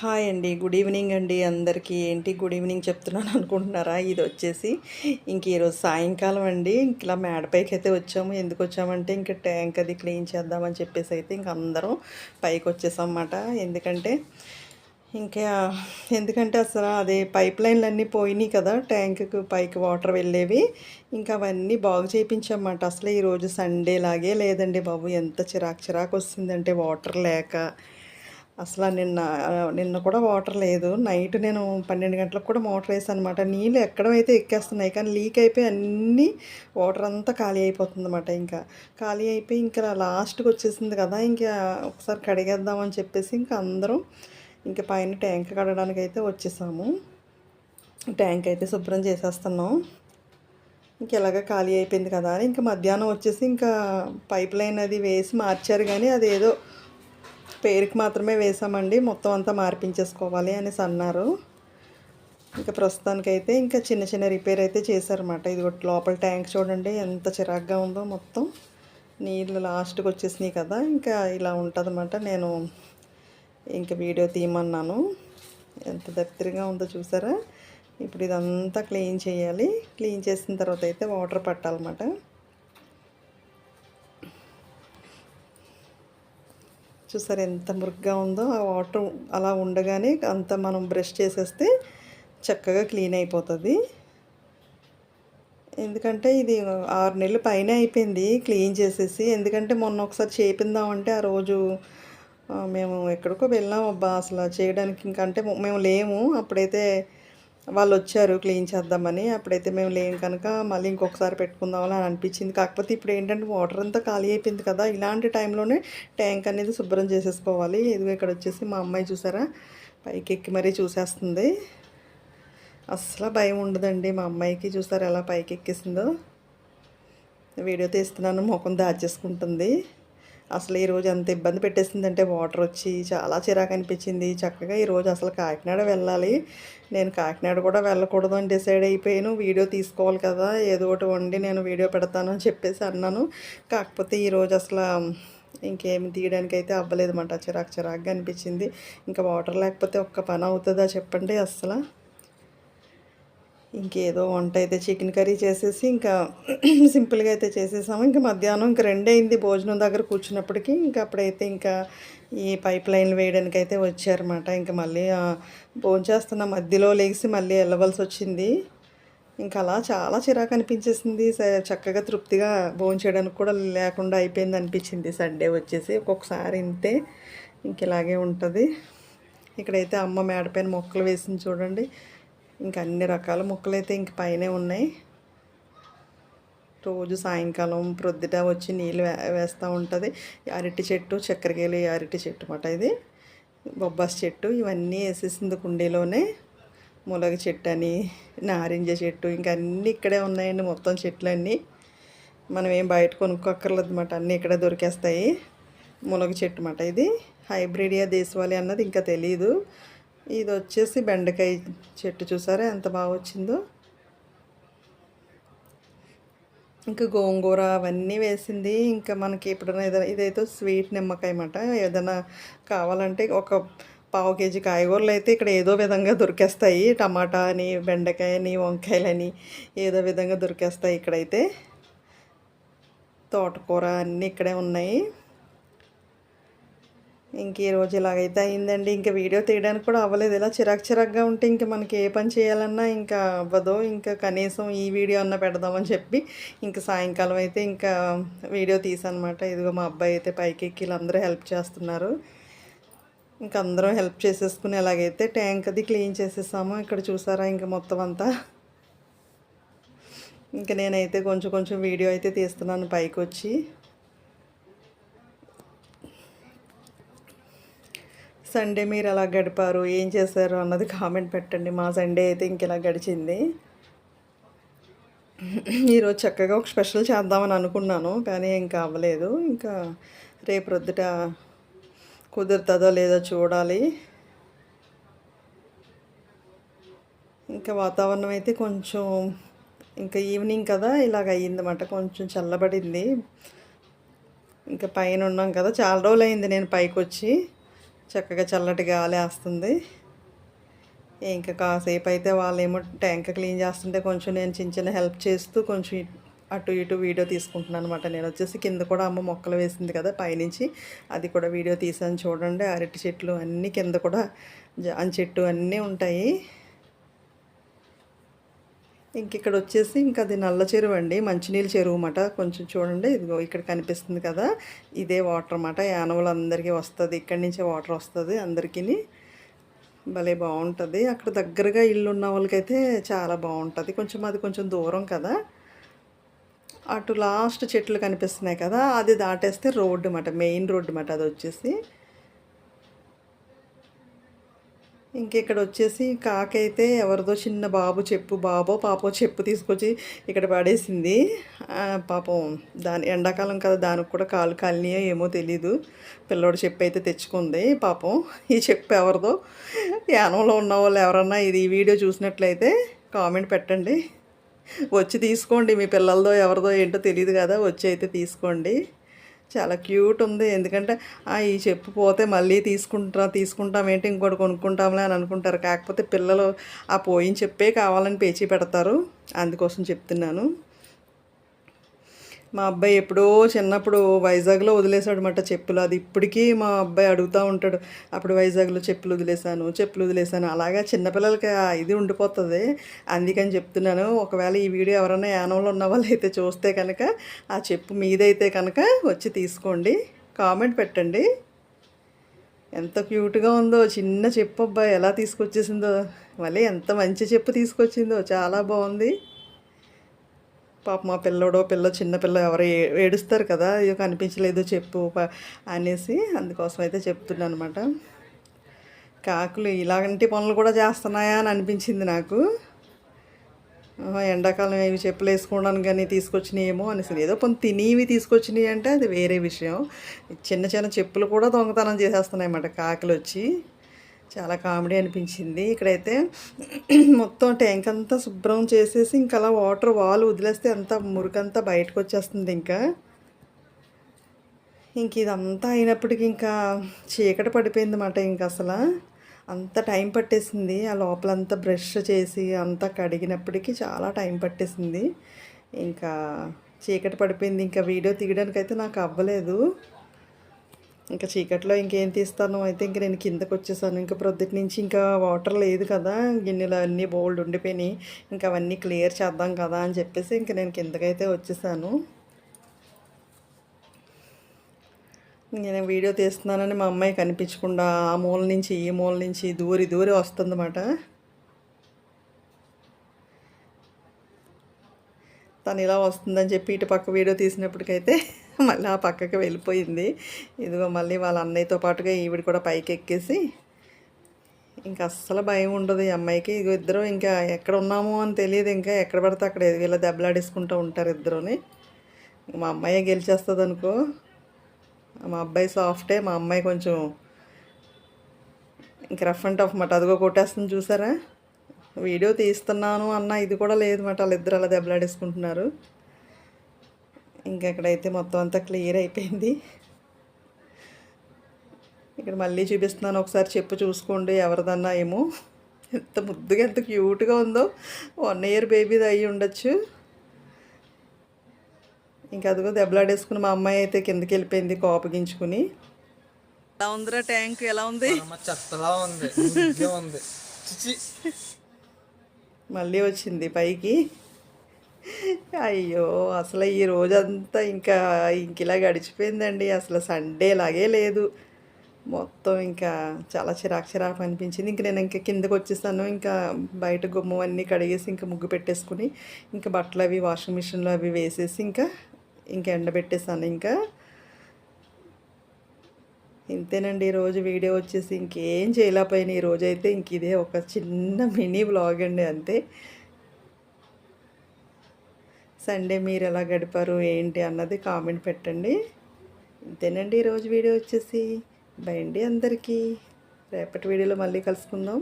Hi అండి. Good evening అండి అందరికీ. ఏంటి గుడ్ ఈవినింగ్ చెప్తున్నాను అనుకుంటున్నారా? ఇది వచ్చేసి ఇంక ఈరోజు సాయంకాలం అండి. ఇంక ఇలా మేడపైకి అయితే వచ్చాము. ఎందుకు వచ్చామంటే ఇంక ట్యాంక్ అది క్లీన్ చేద్దామని చెప్పేసి అయితే ఇంక అందరం పైకి వచ్చేసామన్నమాట ఎందుకంటే ఇంకా ఎందుకంటే అసలు అదే పైప్ లైన్లు అన్నీ పోయినాయి కదా ట్యాంకుకు పైకి వాటర్ వెళ్ళేవి. ఇంకా అవన్నీ బాగు చేయించామన్నమాట అసలు ఈరోజు సండే లాగే లేదండి బాబు. ఎంత చిరాకు చిరాకు వస్తుందంటే వాటర్ లేక అసలు నిన్న నిన్న కూడా వాటర్ లేదు. నైట్ నేను పన్నెండు గంటలకు కూడా మోటర్ వేసాను అనమాట నీళ్ళు ఎక్కడమైతే ఎక్కేస్తున్నాయి. కానీ లీక్ అయిపోయి అన్నీ వాటర్ అంతా ఖాళీ అయిపోతుంది అనమాట ఇంకా. ఖాళీ అయిపోయి ఇంకా లాస్ట్కి వచ్చేసింది కదా ఇంకా ఒకసారి కడిగేద్దామని చెప్పేసి ఇంకా అందరం ఇంకా పైన ట్యాంక్ కడగడానికి అయితే వచ్చేసాము. ట్యాంక్ అయితే శుభ్రం చేసేస్తున్నాం. ఇంక ఎలాగ ఖాళీ అయిపోయింది కదా అని ఇంకా మధ్యాహ్నం వచ్చేసి ఇంకా పైప్ లైన్ అది వేసి మార్చారు. కానీ అది ఏదో పేరుకి మాత్రమే వేసామండి. మొత్తం అంతా మార్పించేసుకోవాలి అనేసి అన్నారు. ఇంకా ప్రస్తుతానికైతే ఇంకా చిన్న చిన్న రిపేర్ అయితే చేశారన్నమాట. ఇది ఒకటి లోపల ట్యాంక్ చూడండి ఎంత చిరాగ్గా ఉందో మొత్తం. నీళ్ళు లాస్ట్కి వచ్చేసినాయి కదా ఇంకా ఇలా ఉంటుందన్నమాట. నేను ఇంకా వీడియో తీయమన్నాను. ఎంత దగ్గరగా ఉందో చూసారా? ఇప్పుడు ఇదంతా క్లీన్ చేయాలి. క్లీన్ చేసిన తర్వాత అయితే వాటర్ పట్టాలన్నమాట. చూసారు ఎంత మురుగ్గా ఉందో ఆ వాటర్ అలా ఉండగానే అంత మనం బ్రష్ చేసేస్తే చక్కగా క్లీన్ అయిపోతుంది. ఎందుకంటే ఇది ఆరు నెలలు పైన అయిపోయింది క్లీన్ చేసేసి. ఎందుకంటే మొన్న ఒకసారి చేపిందామంటే ఆ రోజు మేము ఎక్కడికో వెళ్ళాం అబ్బా అసలు చేయడానికి. ఇంకంటే మేము లేము. అప్పుడైతే వాళ్ళు వచ్చారు క్లీన్ చేద్దామని. అప్పుడైతే మేము లేం కనుక మళ్ళీ ఇంకొకసారి పెట్టుకుందామని అని అనిపించింది. కాకపోతే ఇప్పుడు ఏంటంటే వాటర్ అంతా ఖాళీ అయిపోయింది కదా ఇలాంటి టైంలోనే ట్యాంక్ అనేది శుభ్రం చేసేసుకోవాలి. ఇదిగో ఇక్కడ వచ్చేసి మా అమ్మాయి చూసారా? పైకి ఎక్కి మరీ చూసేస్తుంది. అస్సలు భయం ఉండదండి మా అమ్మాయికి. చూసారా ఎలా పైకి ఎక్కేసిందో? వీడియో తీస్తున్నాను ముఖం దాచేసుకుంటుంది. అసలు ఈరోజు ఎంత ఇబ్బంది పెట్టేసిందంటే వాటర్ వచ్చి చాలా చిరాకు అనిపించింది. చక్కగా ఈరోజు అసలు కాకినాడ వెళ్ళాలి. నేను కాకినాడ కూడా వెళ్ళకూడదు అని డిసైడ్ అయిపోయాను. వీడియో తీసుకోవాలి కదా ఏదో ఒకటి వండి నేను వీడియో పెడతాను అని చెప్పేసి అన్నాను. కాకపోతే ఈరోజు అసలు ఇంకేమి తీయడానికి అయితే అవ్వలేదు చిరాకు చిరాకుగా అనిపించింది. ఇంకా వాటర్ లేకపోతే ఒక్క పని అవుతుందా చెప్పండి అసలు? ఇంకేదో వంట అయితే చికెన్ కర్రీ చేసేసి ఇంకా సింపుల్గా అయితే చేసేసాము. ఇంకా మధ్యాహ్నం ఇంకా రెండే అయింది భోజనం దగ్గర కూర్చున్నప్పటికీ. ఇంకా అప్పుడైతే ఇంకా ఈ పైప్ లైన్లు వేయడానికి అయితే వచ్చారన్నమాట. ఇంకా మళ్ళీ భోజనం చేస్తున్న మధ్యలో లేచి మళ్ళీ వెళ్ళవలసి వచ్చింది. ఇంకా అలా చాలా చిరాకు అనిపించేసింది. చక్కగా తృప్తిగా భోజనం చేయడానికి కూడా లేకుండా అయిపోయింది అనిపించింది. సండే వచ్చేసి ఒక్కొక్కసారి ఇంతే. ఇంక ఇలాగే ఉంటుంది. ఇక్కడైతే అమ్మ మేడపైన మొక్కలు వేసింది చూడండి. ఇంకా అన్ని రకాల ముక్కలు అయితే ఇంక పైనే ఉన్నాయి. రోజు సాయంకాలం ప్రొద్దుట వచ్చి నీళ్ళు వేస్తూ ఉంటుంది. అరటి చెట్టు చక్కెరకేలి అరటి చెట్టు మాట ఇది. బొబ్బాస్ చెట్టు ఇవన్నీ వేసేసింది కుండీలోనే. ములగ చెట్టు అని నారింజ చెట్టు ఇంకా అన్నీ ఇక్కడే ఉన్నాయండి మొత్తం చెట్లన్నీ. మనం ఏం బయట కొనుక్కోక్కర్లేదు అనమాట అన్నీ ఇక్కడే దొరికేస్తాయి. ములగ చెట్టు మాట ఇది. హైబ్రిడియా దేశవాళి అన్నది ఇంకా తెలియదు ఇది వచ్చేసి బెండకాయ చెట్టు చూసారా? ఎంత బాగా వచ్చిందో. ఇంకా గోంగూర అవన్నీ వేసింది. ఇంకా మనకి ఎప్పుడైనా ఏదైనా ఇదైతే స్వీట్ నిమ్మకాయ అన్నమాట. ఏదైనా కావాలంటే ఒక పావు కేజీ కాయగూరలు అయితే ఇక్కడ ఏదో విధంగా దొరికేస్తాయి. టమాటా అని బెండకాయ అని వంకాయలని ఏదో విధంగా దొరికేస్తాయి ఇక్కడైతే. తోటకూర అన్నీ ఇక్కడే ఉన్నాయి. ఇంక ఈరోజు ఇలాగైతే అయిందండి. ఇంకా వీడియో తీయడానికి కూడా అవ్వలేదు. ఇలా చిరాకు చిరాకుగా ఉంటే ఇంకా మనకి ఏ పని చేయాలన్నా ఇంకా అవ్వదు. ఇంకా కనీసం ఈ వీడియో అన్న పెడదామని చెప్పి ఇంకా సాయంకాలం అయితే ఇంకా వీడియో తీసానమాట ఇదిగో మా అబ్బాయి అయితే పైకి ఎక్కి వీళ్ళందరూ హెల్ప్ చేస్తున్నారు. ఇంకా అందరం హెల్ప్ చేసేసుకుని ఎలాగైతే ట్యాంక్ అది క్లీన్ చేసేసాము ఇక్కడ చూసారా ఇంకా మొత్తం అంతా. ఇంకా నేనైతే కొంచెం కొంచెం వీడియో అయితే తీస్తున్నాను పైకి వచ్చి సండే మీరు ఎలా గడిపారు? ఏం చేశారు? అన్నది కామెంట్ పెట్టండి. మా సండే అయితే ఇంక ఇలా గడిచింది. ఈరోజు చక్కగా ఒక స్పెషల్ చేద్దామని అనుకున్నాను కానీ ఇంకా అవ్వలేదు. ఇంకా రేపు రొద్దుట కుదురుతుందో లేదో చూడాలి. ఇంకా వాతావరణం అయితే కొంచెం ఇంకా ఈవినింగ్ కదా ఇలాగ అయ్యిందన్నమాట. కొంచెం చల్లబడింది. ఇంకా పైన ఉన్నాం కదా చాలా రోజులు అయింది నేను పైకి వచ్చి చక్కగా చల్లటి గాలి వేస్తుంది. ఇంకా కాసేపు అయితే వాళ్ళేమో ట్యాంక్ క్లీన్ చేస్తుంటే కొంచెం నేను చిన్న చిన్న హెల్ప్ చేస్తూ కొంచెం అటు ఇటు వీడియో తీసుకుంటున్నాను అనమాట నేను వచ్చేసి కింద కూడా అమ్మ మొక్కలు వేసింది కదా పైనుంచి. అది కూడా వీడియో తీసాను చూడండి. అరటి చెట్లు అన్నీ కింద కూడా జాన్ చెట్టు అన్నీ ఉంటాయి. ఇంక ఇక్కడ వచ్చేసి ఇంకా అది నల్ల చెరువు అండి. మంచినీళ్ళ చెరువు అన్నమాట. కొంచెం చూడండి. ఇదిగో ఇక్కడ కనిపిస్తుంది కదా. ఇదే వాటర్ అన్నమాట. యానవులు అందరికీ వస్తుంది. ఇక్కడి నుంచే వాటర్ వస్తుంది అందరికీ భలే బాగుంటుంది. అక్కడ దగ్గరగా ఇల్లు ఉన్న వాళ్ళకైతే చాలా బాగుంటుంది. కొంచెం అది కొంచెం దూరం కదా. అటు లాస్ట్ చెట్లు కనిపిస్తున్నాయి కదా. అది దాటేస్తే రోడ్డు అన్నమాట. మెయిన్ రోడ్డు అన్నమాట అది వచ్చేసి ఇంక ఇక్కడ వచ్చేసి కాకైతే ఎవరిదో చిన్న బాబు చెప్పు బాబో పాపో చెప్పు తీసుకొచ్చి ఇక్కడ పడేసింది. పాపం దాని ఎండాకాలం కదా దానికి కూడా కాలు కాలినాయో ఏమో తెలీదు. పిల్లోడు చెప్పు అయితే తెచ్చుకుంది పాపం. ఈ చెప్పు ఎవరిదో? యానంలో ఉన్న వాళ్ళు ఎవరన్నా ఇది ఈ వీడియో చూసినట్లయితే కామెంట్ పెట్టండి. వచ్చి తీసుకోండి మీ పిల్లలదో ఎవరిదో ఏంటో తెలియదు కదా వచ్చి అయితే తీసుకోండి. చాలా క్యూట్ ఉంది. ఎందుకంటే "ఆ, ఈ చెప్పు పోతే మళ్ళీ తీసుకుంటా తీసుకుంటాం ఏంటి ఇంకోటి కొనుక్కుంటాంలే అని అనుకుంటారు. కాకపోతే పిల్లలు ఆ పోయిన చెప్పే కావాలని పేచీ పెడతారు. అందుకోసం చెప్తున్నాను. మా అబ్బాయి ఎప్పుడో చిన్నప్పుడు వైజాగ్లో వదిలేసాడు అనమాట చెప్పులు. అది ఇప్పటికీ మా అబ్బాయి అడుగుతూ ఉంటాడు అప్పుడు వైజాగ్లో చెప్పులు వదిలేశాను చెప్పులు వదిలేశాను. అలాగా చిన్నపిల్లలకి ఇది ఉండిపోతుంది. అందుకని చెప్తున్నాను ఒకవేళ ఈ వీడియో ఎవరైనా యానంలో ఉన్న వాళ్ళు అయితే చూస్తే కనుక ఆ చెప్పు మీదైతే కనుక వచ్చి తీసుకోండి కామెంట్ పెట్టండి. ఎంత క్యూట్గా ఉందో చిన్న చెప్పు అబ్బాయి ఎలా తీసుకొచ్చేసిందో మళ్ళీ ఎంత మంచి చెప్పు తీసుకొచ్చిందో చాలా బాగుంది. పాప మా పిల్లడో పిల్ల చిన్న పిల్ల ఎవరు ఏడుస్తారు కదా ఇవి కనిపించలేదు చెప్పు అనేసి అందుకోసం అయితే చెప్తున్నాను అనమాట కాకులు ఇలాంటి పనులు కూడా చేస్తున్నాయా అని అనిపించింది నాకు. ఎండాకాలం ఇవి చెప్పులు వేసుకోవడానికి కానీ తీసుకొచ్చినాయేమో అనేసి ఏదో కొంత తినేవి తీసుకొచ్చినాయి అంటే అది వేరే విషయం. చిన్న చిన్న చెప్పులు కూడా దొంగతనం చేసేస్తున్నాయి అన్నమాట కాకులు వచ్చి. చాలా కామెడీ అనిపించింది. ఇక్కడైతే మొత్తం ట్యాంక్ అంతా శుభ్రం చేసేసి ఇంకా అలా వాటర్ వాల్ వదిలేస్తే అంతా మురికంతా బయటకు వచ్చేస్తుంది ఇంకా. ఇంక ఇదంతా అయినప్పటికి ఇంకా చీకటి పడిపోయింది అన్నమాట ఇంక అసలు. అంత టైం పట్టేసింది. ఆ లోపలంతా బ్రష్ చేసి అంతా కడిగినప్పటికీ చాలా టైం పట్టేసింది. ఇంకా చీకటి పడిపోయింది. ఇంకా వీడియో తీయడానికి అయితే నాకు అవ్వలేదు. ఇంకా చీకట్లో ఇంకేం తీస్తాను అయితే ఇంక నేను కిందకు వచ్చేసాను. ఇంకా ప్రొద్దుటి నుంచి ఇంకా వాటర్ లేదు కదా గిన్నెలు అన్నీ బోల్డ్ ఉండిపోయినాయి. ఇంకా అవన్నీ క్లియర్ చేద్దాం కదా అని చెప్పేసి ఇంకా నేను కిందకైతే వచ్చేసాను. నేను వీడియో తీస్తున్నానని మా అమ్మాయి కనిపించకుండా ఆ మూల నుంచి ఈ మూల నుంచి దూరి దూరి వస్తుందన్నమాట. తను ఇలా వస్తుందని చెప్పి ఇటు పక్క వీడియో తీసినప్పటికైతే మళ్ళీ ఆ పక్కకి వెళ్ళిపోయింది. ఇదిగో మళ్ళీ వాళ్ళ అన్నయ్యతో పాటుగా ఈవిడ కూడా పైకి ఎక్కేసి ఇంకా అస్సలు భయం ఉండదు ఈ అమ్మాయికి. ఇగో ఇద్దరు ఇంకా ఎక్కడ ఉన్నామో అని తెలియదు ఇంకా ఎక్కడ పడితే అక్కడ ఇలా దెబ్బలాడేసుకుంటూ ఉంటారు ఇద్దరుని. మా అమ్మాయి గెలిచేస్తుంది అనుకో మా అబ్బాయి సాఫ్టే మా అమ్మాయి కొంచెం ఇంక రఫ్ అండ్ టఫ్ మాట అదిగో కొట్టేస్తుంది చూసారా? వీడియో తీస్తున్నాను అన్న ఇది కూడా లేదు మాట వాళ్ళిద్దరు అలా దెబ్బలాడేసుకుంటున్నారు. ఇంకా ఇక్కడైతే మొత్తం అంతా క్లియర్ అయిపోయింది. ఇక్కడ మళ్ళీ చూపిస్తున్నాను. ఒకసారి చెప్పు చూసుకోండి ఎవరిదన్నా ఏమో. ఎంత ముద్దుగా ఎంత క్యూట్గా ఉందో. వన్ ఇయర్ బేబీది అయ్యి ఉండొచ్చు. ఇంకా అదిగో దెబ్బలాడేసుకుని మా అమ్మాయి అయితే కిందకి వెళ్ళిపోయింది కోపగించుకుని ఎలా ఉందిరా ట్యాంక్? ఎలా ఉంది? చెత్తలా ఉంది. మురికిగా ఉంది. చిచి మళ్ళీ వచ్చింది పైకి. అయ్యో అసలు ఈ రోజంతా ఇంకా ఇంక ఇలా గడిచిపోయిందండి. అసలు సండే లాగే లేదు. మొత్తం ఇంకా చాలా చిరాకు చిరాకు అనిపించింది. ఇంక నేను ఇంకా కిందకు వచ్చేసాను. ఇంకా బయట గుమ్మం అన్నీ కడిగేసి ఇంకా ముగ్గు పెట్టేసుకుని ఇంకా బట్టలు అవి వాషింగ్ మిషన్లో అవి వేసేసి ఇంకా ఇంకా ఎండబెట్టేసాను ఇంకా. ఇంతేనండి ఈరోజు వీడియో వచ్చేసి ఇంకేం చేయలేకపోయినా. ఈ అయితే ఇంక ఇదే ఒక చిన్న మినీ వ్లాగ్ అండి అంతే. సండే మీరు ఎలా గడిపారు ఏంటి అన్నది కామెంట్ పెట్టండి. ఇంతేనండి ఈరోజు వీడియో వచ్చేసి. బై అండి అందరికీ. రేపటి వీడియోలో మళ్ళీ కలుసుకుందాం.